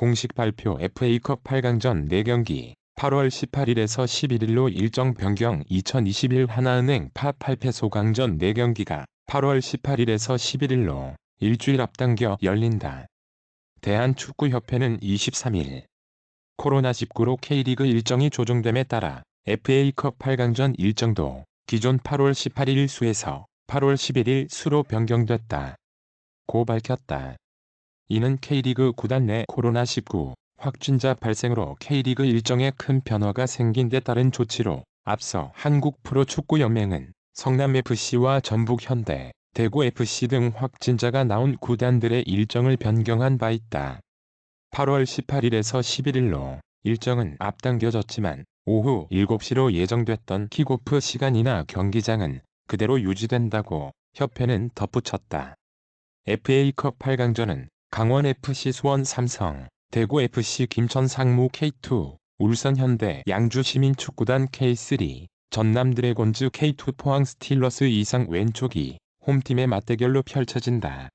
공식 발표 FA컵 8강전 4경기 8월 18일에서 11일로 일정 변경 2021 하나은행 파 8패 소강전 4경기가 8월 18일에서 11일로 일주일 앞당겨 열린다. 대한축구협회는 23일 코로나19로 K리그 일정이 조정됨에 따라 FA컵 8강전 일정도 기존 8월 18일 수에서 8월 11일 수로 변경됐다. 고 밝혔다. 이는 K리그 구단 내 코로나19 확진자 발생으로 K리그 일정에 큰 변화가 생긴 데 따른 조치로 앞서 한국 프로축구연맹은 성남FC와 전북현대, 대구FC 등 확진자가 나온 구단들의 일정을 변경한 바 있다. 8월 18일에서 11일로 일정은 앞당겨졌지만 오후 7시로 예정됐던 킥오프 시간이나 경기장은 그대로 유지된다고 협회는 덧붙였다. FA컵 8강전은 강원FC 수원 삼성, 대구FC 김천 상무 K2, 울산현대 양주시민축구단 K3, 전남 드래곤즈 K2 포항 스틸러스 이상 왼쪽이 홈팀의 맞대결로 펼쳐진다.